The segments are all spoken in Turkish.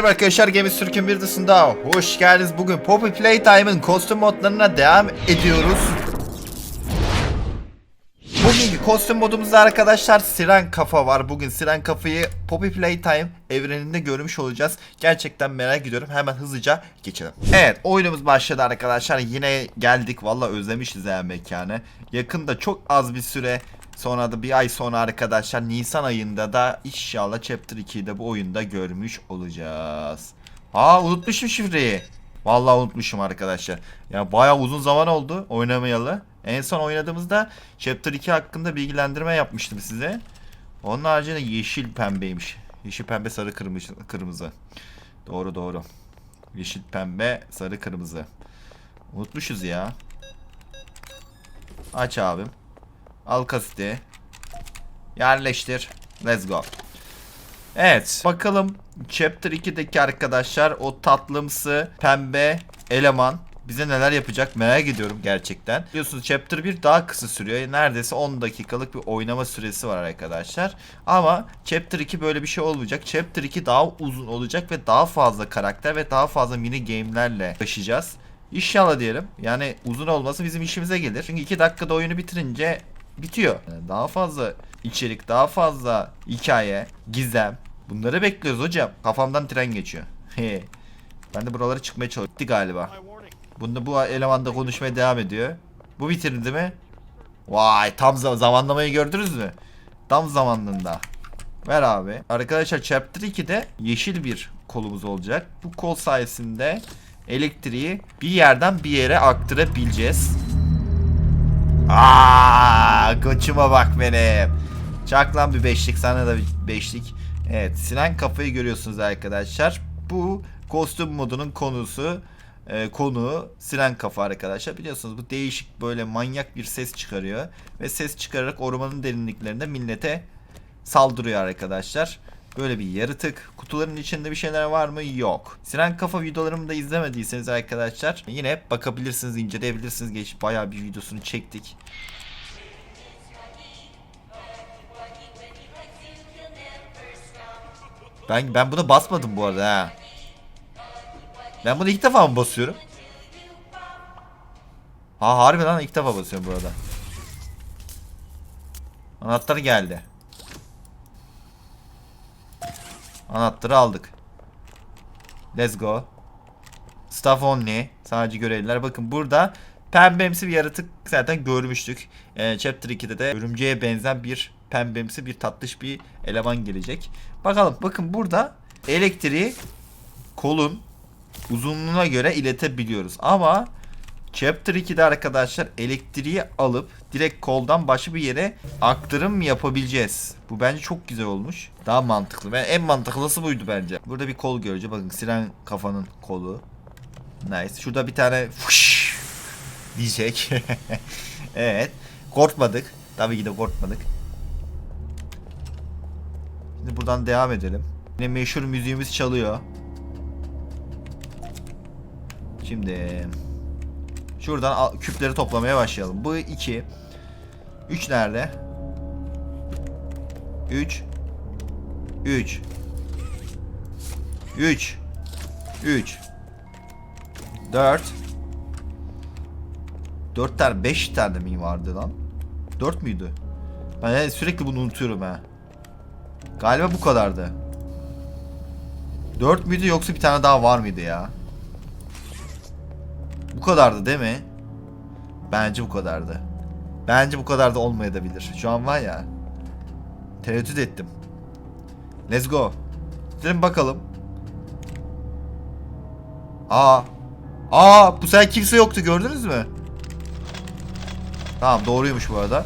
Merhaba arkadaşlar Gemi Sürkün bir dışında hoş geldiniz. Bugün Poppy Playtime'ın kostüm modlarına devam ediyoruz. Bugünkü kostüm modumuzda arkadaşlar Siren Kafa var. Bugün Siren Kafa'yı Poppy Playtime evreninde görmüş olacağız. Gerçekten merak ediyorum. Hemen hızlıca geçelim. Evet oyunumuz başladı arkadaşlar. Yine geldik. Valla özlemişiz ya mekanı. Yakında çok az bir süre Sonra da bir ay sonra arkadaşlar Nisan ayında da inşallah Chapter 2'yi de bu oyunda görmüş olacağız. Aa unutmuşum şifreyi. Vallahi unutmuşum arkadaşlar. Ya bayağı uzun zaman oldu oynamayalı. En son oynadığımızda Chapter 2 hakkında bilgilendirme yapmıştım size. Onun haricinde yeşil pembeymiş. Yeşil pembe sarı kırmızı. kırmızı. Doğru doğru. Yeşil pembe sarı kırmızı. Unutmuşuz ya. Aç abim. Al kaseti. Yerleştir. Let's go. Evet. Bakalım Chapter 2'deki arkadaşlar o tatlımsı pembe eleman bize neler yapacak merak ediyorum gerçekten. Biliyorsunuz Chapter 1 daha kısa sürüyor. Neredeyse 10 dakikalık bir oynama süresi var arkadaşlar. Ama Chapter 2 böyle bir şey olmayacak. Chapter 2 daha uzun olacak ve daha fazla karakter ve daha fazla mini game'lerle taşıyacağız. İnşallah diyelim. Yani uzun olması bizim işimize gelir. Çünkü 2 dakikada oyunu bitirince bitiyor. Daha fazla içerik, daha fazla hikaye, gizem. Bunları bekliyoruz hocam. Kafamdan tren geçiyor. Ben de buralara çıkmaya çalıştım Bitti galiba. Bunda bu eleman da konuşmaya devam ediyor. Bu bitirdi mi? Vay tam za- zamanlamayı gördünüz mü? Tam zamanında. Ver abi. Arkadaşlar Chapter 2'de yeşil bir kolumuz olacak. Bu kol sayesinde elektriği bir yerden bir yere aktarabileceğiz. Aa, koçuma bak benim. Çak lan bir beşlik sana da bir beşlik. Evet Sinan kafayı görüyorsunuz arkadaşlar. Bu kostüm modunun konusu e, konu Sinan kafa arkadaşlar. Biliyorsunuz bu değişik böyle manyak bir ses çıkarıyor. Ve ses çıkararak ormanın derinliklerinde millete saldırıyor arkadaşlar. Böyle bir yaratık. Kutuların içinde bir şeyler var mı? Yok. Siren Kafa videolarımı da izlemediyseniz arkadaşlar yine bakabilirsiniz, inceleyebilirsiniz. Geç bayağı bir videosunu çektik. Ben ben buna basmadım bu arada ha. Ben bunu ilk defa mı basıyorum? Ha harbi lan ilk defa basıyorum bu arada. Anahtar geldi. Anahtarı aldık. Let's go. Staff only. Sadece görevliler. Bakın burada pembemsi bir yaratık zaten görmüştük. Ee, Chapter 2'de de örümceğe benzen bir pembemsi bir tatlış bir eleman gelecek. Bakalım bakın burada elektriği kolun uzunluğuna göre iletebiliyoruz. Ama Chapter 2'de arkadaşlar elektriği alıp direkt koldan başka bir yere aktarım yapabileceğiz. Bu bence çok güzel olmuş. Daha mantıklı. Ve en mantıklısı buydu bence. Burada bir kol göreceğiz. Bakın siren kafanın kolu. Nice. Şurada bir tane fış diyecek. evet. Korkmadık. Tabii ki de korkmadık. Şimdi buradan devam edelim. Yine meşhur müziğimiz çalıyor. Şimdi Şuradan küpleri toplamaya başlayalım. Bu 2. 3 nerede? 3 3 3 3 4 4 tane 5 tane mi vardı lan? 4 müydü? Ben sürekli bunu unutuyorum ha. Galiba bu kadardı. 4 müydü yoksa bir tane daha var mıydı ya? Bu kadardı değil mi? Bence bu kadardı. Bence bu kadar da olmayabilir. Şu an var ya. Tereddüt ettim. Let's go. Gidelim bakalım. Aa. Aa bu sefer kimse yoktu gördünüz mü? Tamam doğruymuş bu arada.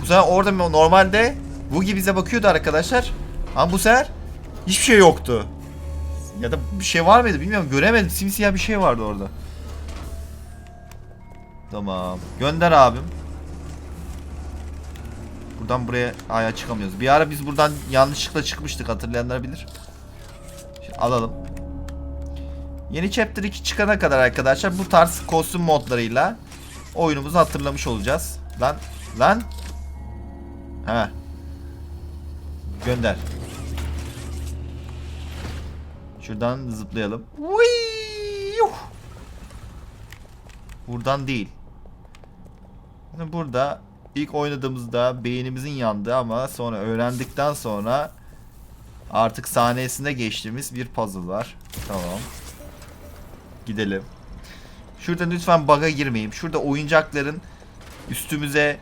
Bu sefer orada normalde Woogie bize bakıyordu arkadaşlar. Ama bu sefer hiçbir şey yoktu. Ya da bir şey var mıydı bilmiyorum göremedim. Simsiyah bir şey vardı orada. Tamam. Gönder abim. Buradan buraya aya çıkamıyoruz. Bir ara biz buradan yanlışlıkla çıkmıştık hatırlayanlar bilir. Şimdi alalım. Yeni Chapter 2 çıkana kadar arkadaşlar bu tarz kostüm modlarıyla oyunumuzu hatırlamış olacağız. Lan lan. He. Gönder. Şuradan zıplayalım. Buradan değil. Yani Burada ilk oynadığımızda beynimizin yandı ama sonra öğrendikten sonra artık sahnesinde geçtiğimiz bir puzzle var. Tamam. Gidelim. Şurada lütfen bug'a girmeyeyim. Şurada oyuncakların üstümüze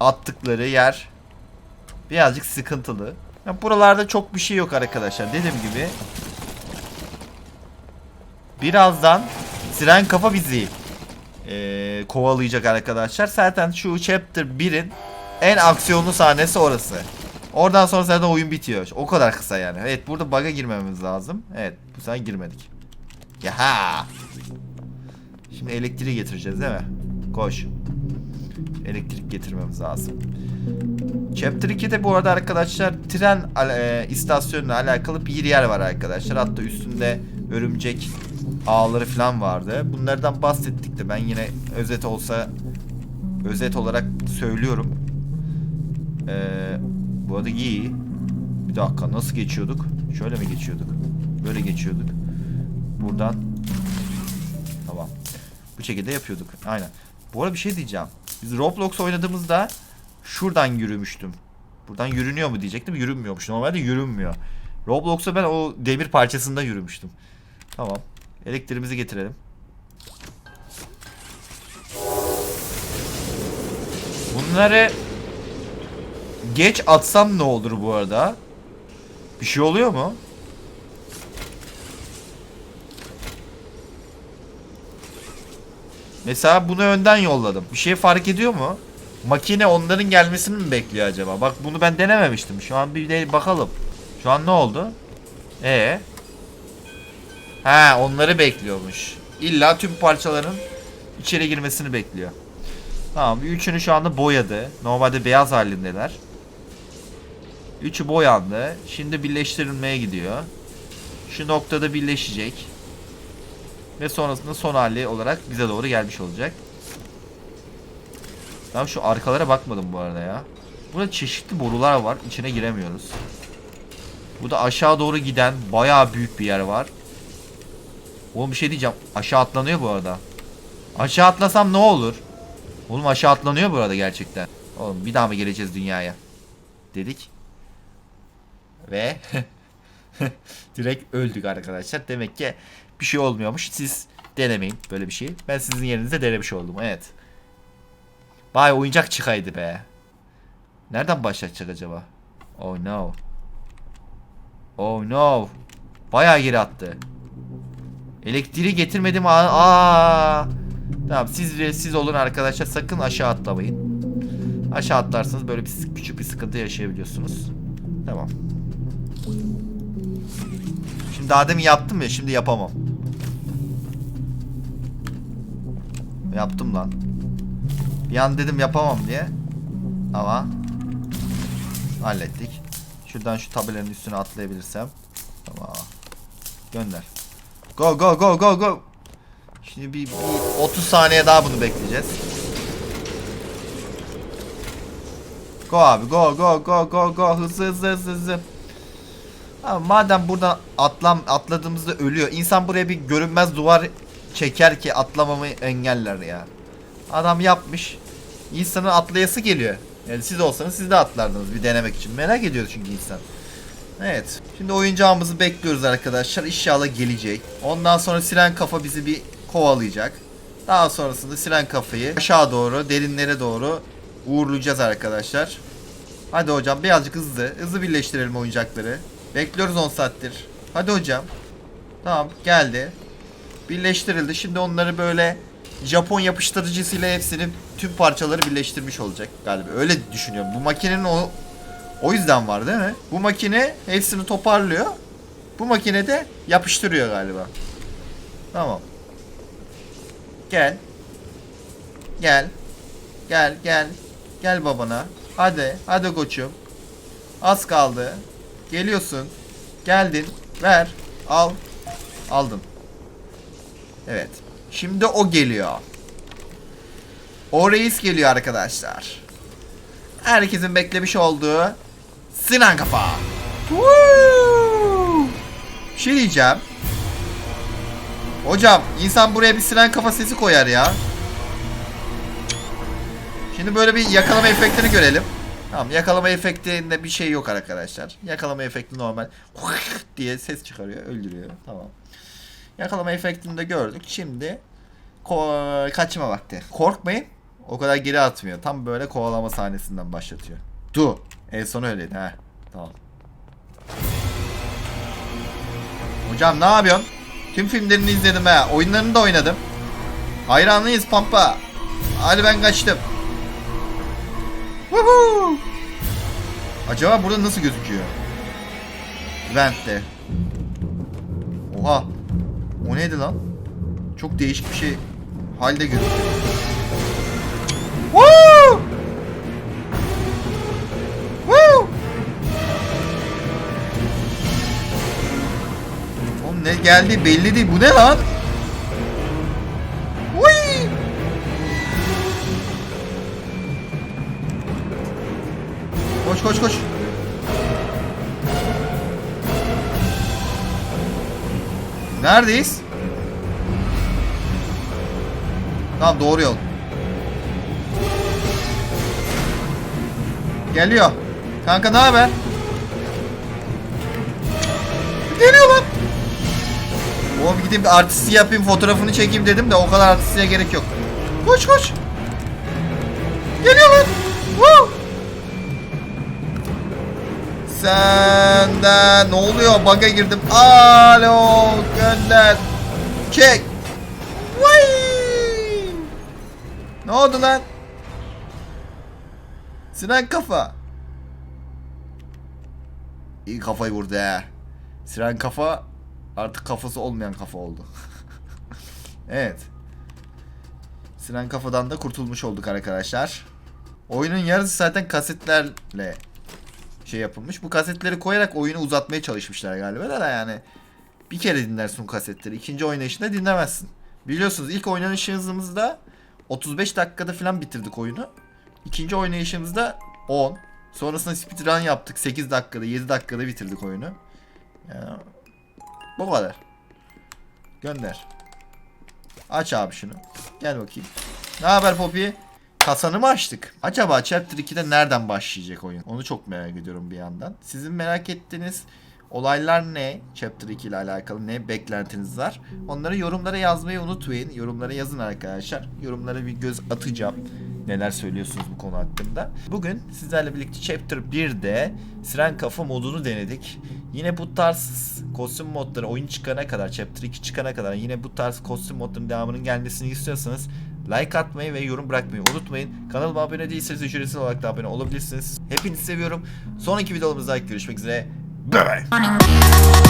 attıkları yer birazcık sıkıntılı. Ya buralarda çok bir şey yok arkadaşlar. Dediğim gibi birazdan Siren Kafa bizi eee, kovalayacak arkadaşlar. Zaten şu chapter 1'in en aksiyonlu sahnesi orası. Oradan sonra zaten oyun bitiyor. O kadar kısa yani. Evet burada bug'a girmemiz lazım. Evet bu sefer girmedik. Yaha. Şimdi elektriği getireceğiz değil mi? Koş. Elektrik getirmemiz lazım. Chapter 2'de bu arada arkadaşlar tren e, istasyonuyla alakalı bir yer var arkadaşlar. Hatta üstünde örümcek ağları falan vardı. Bunlardan bahsettik de ben yine özet olsa özet olarak söylüyorum. Ee, bu arada iyi. Bir dakika nasıl geçiyorduk? Şöyle mi geçiyorduk? Böyle geçiyorduk. Buradan. Tamam. Bu şekilde yapıyorduk. Aynen. Bu arada bir şey diyeceğim. Biz Roblox oynadığımızda şuradan yürümüştüm. Buradan yürünüyor mu diyecektim. Yürünmüyormuş. Normalde yürünmüyor. Roblox'ta ben o demir parçasında yürümüştüm. Tamam. Elektriğimizi getirelim. Bunları geç atsam ne olur bu arada? Bir şey oluyor mu? Mesela bunu önden yolladım. Bir şey fark ediyor mu? Makine onların gelmesini mi bekliyor acaba? Bak bunu ben denememiştim. Şu an bir de bakalım. Şu an ne oldu? Ee? Ha, onları bekliyormuş. İlla tüm parçaların içeri girmesini bekliyor. Tamam, üçünü şu anda boyadı. Normalde beyaz halindeler. Üçü boyandı. Şimdi birleştirilmeye gidiyor. Şu noktada birleşecek. Ve sonrasında son hali olarak bize doğru gelmiş olacak. Tamam şu arkalara bakmadım bu arada ya. Burada çeşitli borular var. İçine giremiyoruz. Bu da aşağı doğru giden bayağı büyük bir yer var. Oğlum bir şey diyeceğim. Aşağı atlanıyor bu arada. Aşağı atlasam ne olur? Oğlum aşağı atlanıyor bu arada gerçekten. Oğlum bir daha mı geleceğiz dünyaya? Dedik. Ve direkt öldük arkadaşlar. Demek ki bir şey olmuyormuş. Siz denemeyin böyle bir şey. Ben sizin yerinizde denemiş oldum. Evet. Vay oyuncak çıkaydı be. Nereden başlatacak acaba? Oh no. Oh no. Bayağı geri attı. Elektriği getirmedim. Aa. Tamam siz siz olun arkadaşlar. Sakın aşağı atlamayın. Aşağı atlarsanız böyle bir küçük bir sıkıntı yaşayabiliyorsunuz. Tamam. Şimdi daha demin yaptım ya şimdi yapamam. Yaptım lan. Bir an dedim yapamam diye. Ama hallettik. Şuradan şu tabelanın üstüne atlayabilirsem. Tamam. Gönder. Go go go go go. Şimdi bir, bir 30 saniye daha bunu bekleyeceğiz. Go abi go go go go go hızlı hızlı hızlı hızlı. Abi madem buradan atlam atladığımızda ölüyor. İnsan buraya bir görünmez duvar çeker ki atlamamı engeller ya. Adam yapmış. İnsanın atlayası geliyor. Yani siz olsanız siz de atlardınız bir denemek için. Merak ediyor çünkü insan. Evet. Şimdi oyuncağımızı bekliyoruz arkadaşlar. İnşallah gelecek. Ondan sonra siren kafa bizi bir kovalayacak. Daha sonrasında siren kafayı aşağı doğru, derinlere doğru uğurlayacağız arkadaşlar. Hadi hocam birazcık hızlı. Hızlı birleştirelim oyuncakları. Bekliyoruz 10 saattir. Hadi hocam. Tamam geldi. Birleştirildi. Şimdi onları böyle Japon yapıştırıcısıyla hepsini tüm parçaları birleştirmiş olacak galiba. Öyle düşünüyorum. Bu makinenin o o yüzden var değil mi? Bu makine hepsini toparlıyor. Bu makine de yapıştırıyor galiba. Tamam. Gel. Gel. Gel gel. Gel babana. Hadi. Hadi koçum. Az kaldı. Geliyorsun. Geldin. Ver. Al. Aldım. Evet. Şimdi o geliyor. O reis geliyor arkadaşlar. Herkesin beklemiş olduğu Sinan Kafa. Woo! Bir şey diyeceğim. Hocam insan buraya bir siren kafa sesi koyar ya. Şimdi böyle bir yakalama efektini görelim. Tamam yakalama efektinde bir şey yok arkadaşlar. Yakalama efekti normal diye ses çıkarıyor, öldürüyor. Tamam. Yakalama efektini de gördük. Şimdi kaçma vakti. Korkmayın. O kadar geri atmıyor. Tam böyle kovalama sahnesinden başlatıyor. Du. En son öyleydi ha. Tamam. Hocam ne yapıyorsun? Tüm filmlerini izledim ha. Oyunlarını da oynadım. Hayranlıyız Pampa. Hadi ben kaçtım. Woohoo! Acaba burada nasıl gözüküyor? Vent'te. Oha. O neydi lan? Çok değişik bir şey halde gözüküyor. Woo! Ne geldi belli değil. Bu ne lan? Whee! Koş koş koş. Neredeyiz? Tamam doğru yol. Geliyor. Kanka ne haber? Geliyor lan. Oğlum gideyim bir artisti yapayım fotoğrafını çekeyim dedim de o kadar artistliğe gerek yok. Koş koş. Geliyor lan. Woo! Senden ne oluyor? Bug'a girdim. Alo gönder. Çek. Vay! Ne oldu lan? Sinan kafa. İyi kafayı vurdu he. Sinan kafa artık kafası olmayan kafa oldu. evet. Sinan kafadan da kurtulmuş olduk arkadaşlar. Oyunun yarısı zaten kasetlerle şey yapılmış. Bu kasetleri koyarak oyunu uzatmaya çalışmışlar galiba da yani. Bir kere dinlersin kasetleri. İkinci oynayışında dinlemezsin. Biliyorsunuz ilk oynayışımızda 35 dakikada falan bitirdik oyunu. İkinci oynayışımızda 10. Sonrasında speedrun yaptık. 8 dakikada 7 dakikada bitirdik oyunu. Yani bu kadar. Gönder. Aç abi şunu. Gel bakayım. Ne haber Poppy? Kasanı mı açtık? Acaba Chapter 2'de nereden başlayacak oyun? Onu çok merak ediyorum bir yandan. Sizin merak ettiğiniz olaylar ne? Chapter 2 ile alakalı ne beklentiniz var? Onları yorumlara yazmayı unutmayın. Yorumlara yazın arkadaşlar. Yorumlara bir göz atacağım. Neler söylüyorsunuz bu konu hakkında. Bugün sizlerle birlikte Chapter 1'de Siren Kafa modunu denedik. Yine bu tarz kostüm modları oyun çıkana kadar, Chapter 2 çıkana kadar yine bu tarz kostüm modlarının devamının gelmesini istiyorsanız like atmayı ve yorum bırakmayı unutmayın. Kanalıma abone değilseniz ücretsiz olarak da abone olabilirsiniz. Hepinizi seviyorum. Sonraki videolarımızda görüşmek üzere. Bye bye.